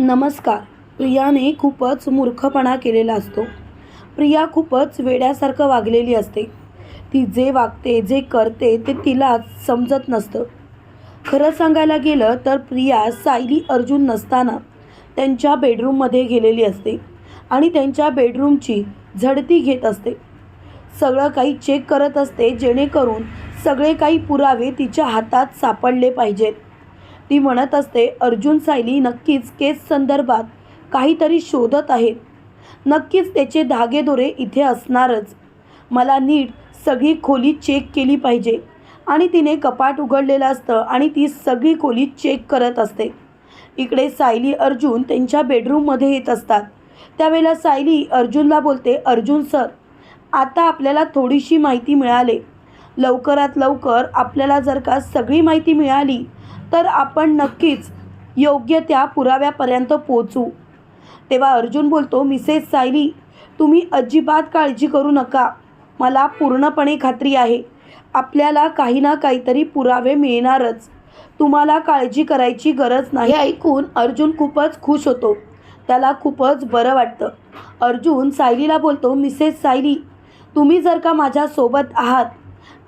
नमस्कार. प्रियाने खूपच मूर्खपणा केलेला असतो. प्रिया खूपच वेड्यासारखं वागलेली असते. ती जे वागते जे करते ते तिलाच समजत नसतं. खरं सांगायला गेलं तर प्रिया सायली अर्जुन नसताना त्यांच्या बेडरूममध्ये गेलेली असते आणि त्यांच्या बेडरूमची झडती घेत असते. सगळं काही चेक करत असते जेणेकरून सगळे काही पुरावे तिच्या हातात सापडले पाहिजेत. ती म्हणत असते अर्जुन सायली नक्कीच केस संदर्भात काहीतरी शोधत आहेत. नक्कीच त्याचे धागेदोरे इथे असणारच. मला नीट सगळी खोली चेक केली पाहिजे. आणि तिने कपाट उघडलेलं असतं आणि ती सगळी खोली चेक करत असते. इकडे सायली अर्जुन त्यांच्या बेडरूममध्ये येत असतात. त्यावेळेला सायली अर्जुनला बोलते अर्जुन सर आता आपल्याला थोडीशी माहिती मिळाली. लवकरात लवकर आपल्याला जर का सगळी माहिती मिळाली तर आपण नक्कीच योग्य त्या पुराव्यापर्यंत पोचू तेव्हा अर्जुन बोलतो मिसेस सायली तुम्ही अजिबात काळजी करू नका. मला पूर्णपणे खात्री आहे. आपल्याला काही ना काहीतरी पुरावे मिळणारच. तुम्हाला काळजी करायची गरज नाही. हे ऐकून अर्जुन खूपच खुश होतो. त्याला खूपच बरं वाटतं. अर्जुन सायलीला बोलतो मिसेस सायली तुम्ही जर का माझ्यासोबत आहात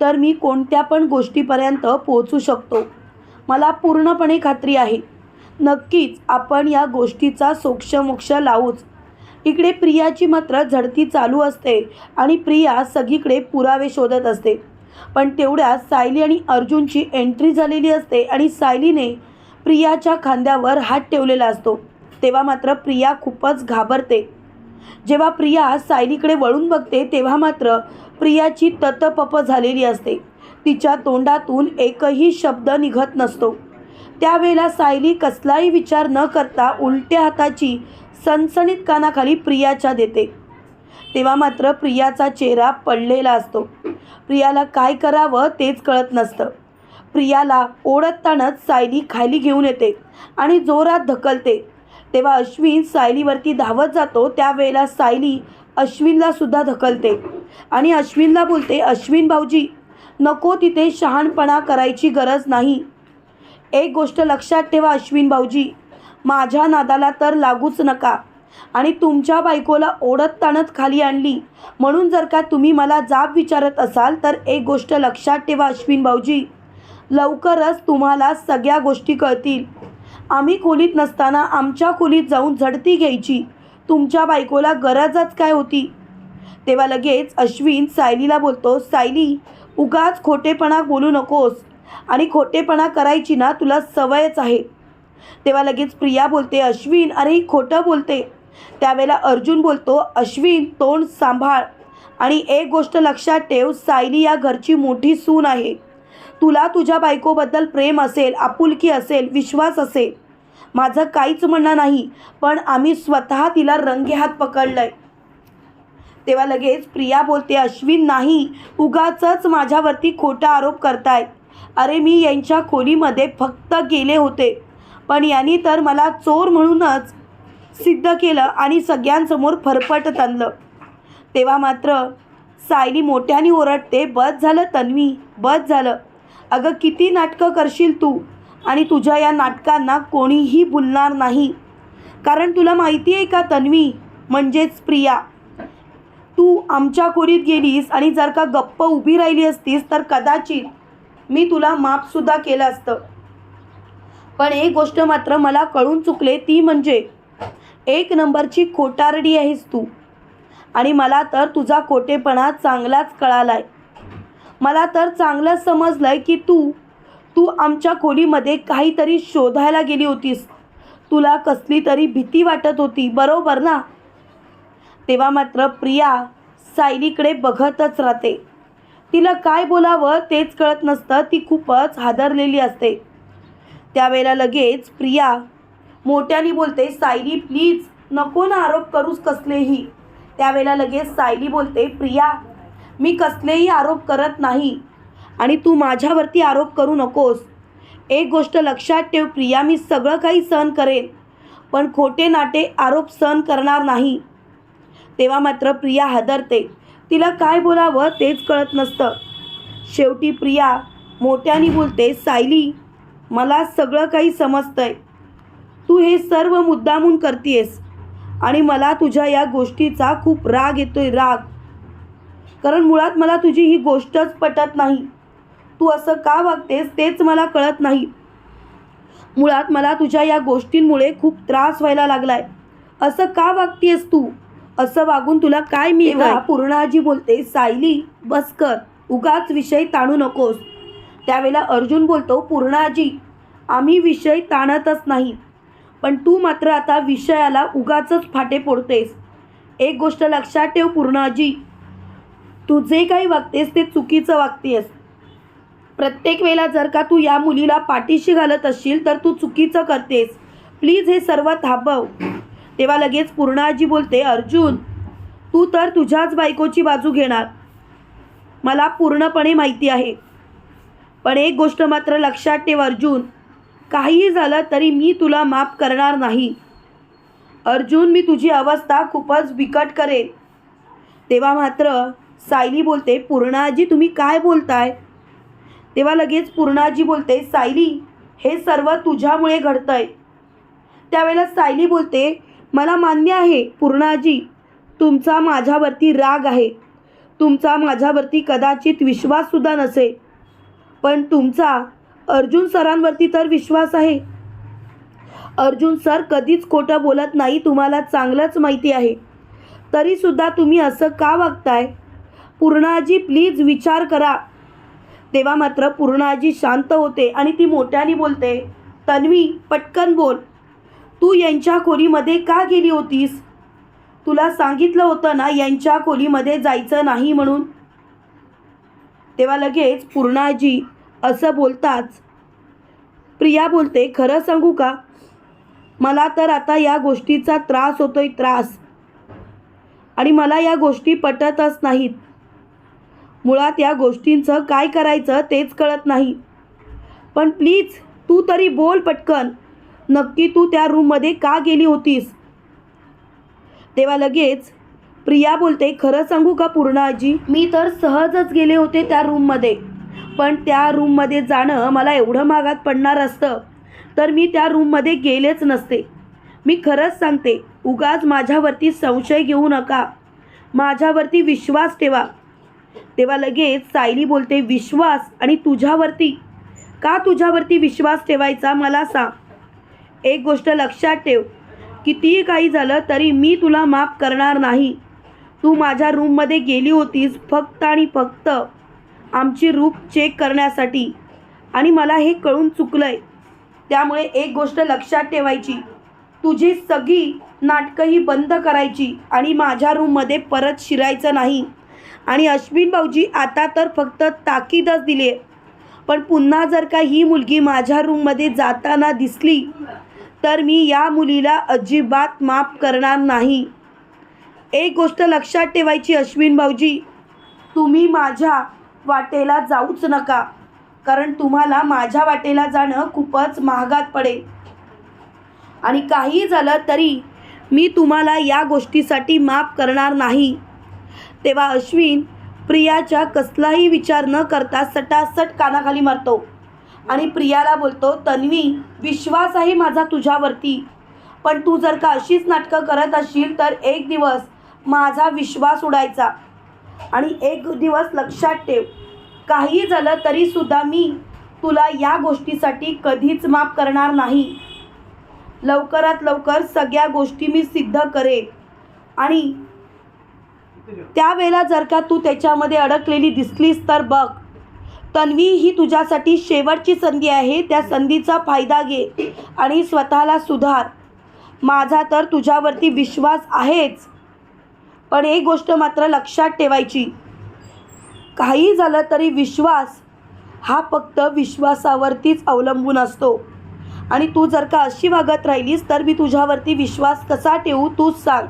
तर मी कोणत्या पण गोष्टीपर्यंत पोहोचू शकतो. मला पूर्णपणे खात्री आहे. नक्कीच आपण या गोष्टीचा सोक्षमोक्ष लावूच. इकडे प्रियाची मात्र झडती चालू असते आणि प्रिया सगळीकडे पुरावे शोधत असते. पण तेवढ्यात सायली आणि अर्जुनची एंट्री झालेली असते आणि सायलीने प्रियाच्या खांद्यावर हात ठेवलेला असतो. तेव्हा मात्र प्रिया खूपच घाबरते. जेव्हा प्रिया सायलीकडे वळून बघते तेव्हा मात्र प्रियाची ततपप झालेली असते. तिच्या तोंडातून एकही शब्द निघत नसतो. त्यावेळेला सायली कसलाही विचार न करता उलट्या हाताची सणसणीत कानाखाली प्रियाच्या देते. तेव्हा मात्र प्रियाचा चेहरा पडलेला असतो. प्रियाला काय करावं तेच कळत नसतं. प्रियाला ओढतानाच सायली खाली घेऊन येते आणि जोरात ढकलते. तेव्हा अश्विन सायलीवरती धावत जातो त्यावेळेला सायली अश्विनला सुद्धा ढकलते. आणि अश्विनला बोलते अश्विन भाऊजी नको तिथे शहाणपणा करायची गरज नाही. एक गोष्ट लक्षात ठेवा अश्विन भाऊजी माझ्या नादाला तर लागूच नका. आणि तुमच्या बायकोला ओढत ताणत खाली आणली. म्हणून जर का तुम्ही मला जाब विचारत असाल तर एक गोष्ट लक्षात ठेवा अश्विन भाऊजी. लवकरच तुम्हाला सगळ्या गोष्टी कळतील. आम्ही खोलीत नसताना आमच्या खोलीत जाऊन झडती घ्यायची. तुमच्या बायकोला गरजच काय होती? तेव्हा लगेच अश्विन सायलीला बोलतो सायली उगाच खोटेपणा बोलू नकोस. आणि खोटेपणा करायची ना तुला सवयच आहे. तेव्हा लगेच प्रिया बोलते अश्विन अरे ही खोटं बोलते. त्यावेळेला अर्जुन बोलतो अश्विन तोंड सांभाळ. आणि एक गोष्ट लक्षात ठेव सायली या घरची मोठी सून आहे. तुला तुझ्या बायकोबद्दल प्रेम असेल आपुलकी असेल विश्वास असेल. माझं काहीच म्हणणं नाही पण आम्ही स्वतः तिला रंगेहात पकडलंय. तेव्हा लगेच प्रिया बोलते अश्विन नाही उगाचच माझ्यावरती खोटा आरोप करतायत अरे मी यांच्या खोलीमध्ये फक्त गेले होते पण यांनी तर मला चोर म्हणूनच सिद्ध केलं आणि सगळ्यांसमोर फरफट ताणलं तेव्हा मात्र सायली मोठ्याने ओरडते बस झालं तन्वी बस झालं. अगं किती नाटकं करशील तू? आणि तुझ्या या नाटकांना कोणीही भुलणार नाही. कारण तुला माहिती आहे का तन्वी? म्हणजेच प्रिया. तू आमच्या खोलीत गेलीस आणि जर का गप्प उभी राहिली असतीस तर कदाचित मी तुला माफसुद्धा केलं असतं. पण एक गोष्ट मात्र मला कळून चुकले ती म्हणजे एक नंबरची खोटारडी आहेस तू. आणि मला तर तुझा खोटेपणा चांगलाच कळाला आहे मला तर चांगलं समजलंय की तू तू आमच्या खोलीमध्ये काहीतरी शोधायला गेली होतीस. तुला कसली तरी भीती वाटत होती बरोबर ना? तेव्हा मात्र प्रिया सायलीकडे बघतच राहते. तिला काय बोलावं तेच कळत नसतं ती खूपच हादरलेली असते. त्यावेळेला लगेच प्रिया मोठ्याने बोलते सायली प्लीज नको ना आरोप करूच कसलेही. त्यावेळेला लगेच सायली बोलते प्रिया मी कसलेही आरोप करत नाही आणि तू माझ्यावरती आरोप करू नकोस. एक गोष्ट लक्षात ठेव प्रिया मी सगळं काही सहन करेन पण खोटे नाटे आरोप सहन करणार नाही. तेव्हा मात्र प्रिया हादरते. तिला काय बोलावं तेच कळत नसतं. शेवटी प्रिया मोठ्याने बोलते सायली मला सगळं काही समजतंय. तू हे सर्व मुद्दामून करतेस आणि मला तुझ्या या गोष्टीचा खूप राग येतोय राग. कारण मुळात मला तुझी ही गोष्टच पटत नाही. तू असं का वागतेस तेच मला कळत नाही. मुळात मला तुझ्या या गोष्टींमुळे खूप त्रास व्हायला लागलाय. असं का वागतेस तू? असं वागून तुला काय मी पूर्णाजी बोलते सायली बस कर. उगाच विषय ताणू नकोस. त्यावेळेला अर्जुन बोलतो पूर्णाजी आम्ही विषय ताणतच नाही. पण तू मात्र आता विषयाला उगाचच फाटे फोडतेस. एक गोष्ट लक्षात ठेव पूर्णाजी. तू जे काही वागतेस ते चुकीचं वागतेस. प्रत्येक वेळेला जर का तू या मुलीला पाठीशी घालत असशील तर तू चुकीचं करतेस. प्लीज हे सर्व थांबव. तेव्हा लगेच पूर्णाजी बोलते अर्जुन तू तर तुझ्याच बायकोची बाजू घेणार. मला पूर्णपणे माहिती आहे. पण एक गोष्ट मात्र लक्षात ठेव अर्जुन. काहीही झालं तरी मी तुला माफ करणार नाही. अर्जुन मी तुझी अवस्था खूपच बिकट करेन. तेव्हा मात्र सायली बोलते पूर्णाजी तुम्ही काय बोलताय? तेव्हा लगेच पूर्णाजी बोलते सायली हे सर्व तुझ्यामुळे घडतंय. त्यावेळेला सायली बोलते मला मान्य आहे पूर्णाजी तुमचा माझ्यावरती राग आहे. तुमचा माझ्यावरती कदाचित विश्वाससुद्धा नसेल पण तुमचा अर्जुन सरांवरती तर विश्वास आहे. अर्जुन सर कधीच खोटं बोलत नाही तुम्हाला चांगलंच माहिती आहे. तरीसुद्धा तुम्ही असं का वागताय? पूर्णाजी प्लीज विचार करा. तेव्हा मात्र पूर्णाजी शांत होते आणि ती मोठ्याने बोलते तन्वी पटकन बोल. तू यांच्या खोलीमध्ये का गेली होतीस? तुला सांगितलं होतं ना यांच्या खोलीमध्ये जायचं नाही म्हणून? तेव्हा लगेच पूर्णाजी असं बोलताच प्रिया बोलते खरं सांगू का? मला तर आता या गोष्टीचा त्रास होतोय त्रास. आणि मला या गोष्टी पटतच नाहीत. मुळात या गोष्टींचं काय करायचं तेच कळत नाही. पण प्लीज तू तरी बोल पटकन. नक्की तू त्या रूममध्ये का गेली होतीस? तेव्हा लगेच प्रिया बोलते खरं सांगू का पूर्णाजी? मी तर सहजच गेले होते त्या रूममध्ये. पण त्या रूममध्ये जाणं मला एवढं मागात पडणार असतं. तर मी त्या रूममध्ये गेलेच नसते. मी खरंच सांगते उगाच माझ्यावरती संशय घेऊ नका. माझ्यावरती विश्वास ठेवा. तेव्हा लगेच सायली बोलते विश्वास आणि तुझ्यावरती. का तुझ्यावरती विश्वास ठेवायचा मला सांग. एक गोष्ट लक्षात ठेव कितीही काही झालं तरी मी तुला माफ करणार नाही. तू माझ्या रूममध्ये गेली होतीस फक्त आणि फक्त आमची रूप चेक करण्यासाठी आणि मला हे कळून चुकलं आहे त्यामुळे एक गोष्ट लक्षात ठेवायची तुझी सगळी नाटकं ही बंद करायची आणि माझ्या रूममध्ये परत शिरायचं नाही. आणि अश्विन भाऊजी आता तर फक्त ताकीदच दिली आहे. पण पुन्हा जर का ही मुलगी माझ्या रूममध्ये जाताना दिसली तर मी या मुलीला अजिबात माफ करणार नाही. एक गोष्ट लक्षात ठेवायची अश्विन भाऊजी तुम्ही माझ्या वाटेला जाऊच नका कारण तुम्हाला माझ्या वाटेला जाणं खूपच महागात पडेल. आणि काही झालं तरी मी तुम्हाला या गोष्टीसाठी माफ करणार नाही. तेव्हा अश्विन प्रियाच्या कसलाही विचार न करता सटासट कानाखाली मारतो. आणि प्रियाला बोलतो तन्वी विश्वास आहे माझा तुझ्यावरती. पण तू जर का अशीच नाटकं करत असशील तर एक दिवस माझा विश्वास उडायचा. आणि एक दिवस लक्षात ठेव काही झालं तरीसुद्धा मी तुला या गोष्टीसाठी कधीच माफ करणार नाही. लवकरात लवकर सगळ्या गोष्टी मी सिद्ध करेन. आणि त्यावेळेला जर का तू त्याच्यामध्ये अडकलेली दिसलीस तर बघ. तन्वी ही तुझ्यासाठी शेवटची संधी आहे. त्या संधीचा फायदा घे आणि स्वतःला सुधार. माझा तर तुझ्यावरती विश्वास आहेच. पण एक गोष्ट मात्र लक्षात ठेवायची. काही झालं तरी विश्वास हा फक्त विश्वासावरतीच अवलंबून असतो. आणि तू जर का अशी वागत राहिलीस तर मी तुझ्यावरती विश्वास कसा ठेवू तूच सांग.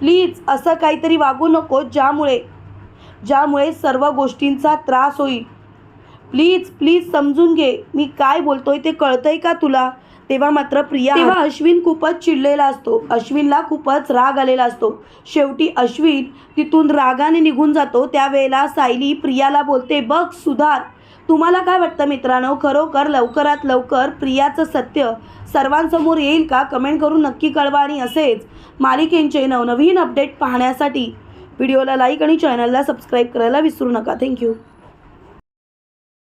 प्लीज असं काहीतरी वागू नको ज्यामुळे ज्यामुळे सर्व गोष्टींचा त्रास होईल. प्लीज प्लीज समजून घे मी काय बोलतोय ते कळतंय का तुला? तेव्हा मात्र प्रिया तेव्हा अश्विन खूपच चिडलेला असतो. अश्विनला खूपच राग आलेला असतो. शेवटी अश्विन तिथून रागाने निघून जातो. त्यावेळेला सायली प्रियाला बोलते बघ सुधार तुम्हाला काय वाटतं मित्रांनो? खरोखर लवकरात लवकर प्रियाचं सत्य सर्वांसमोर येईल का? कमेंट करून नक्की कळवा आणि असेच मालिकेंचे नवनवीन अपडेट पाहण्यासाठी व्हिडिओला लाईक आणि चॅनलला सबस्क्राईब करायला विसरू नका. थँक्यू.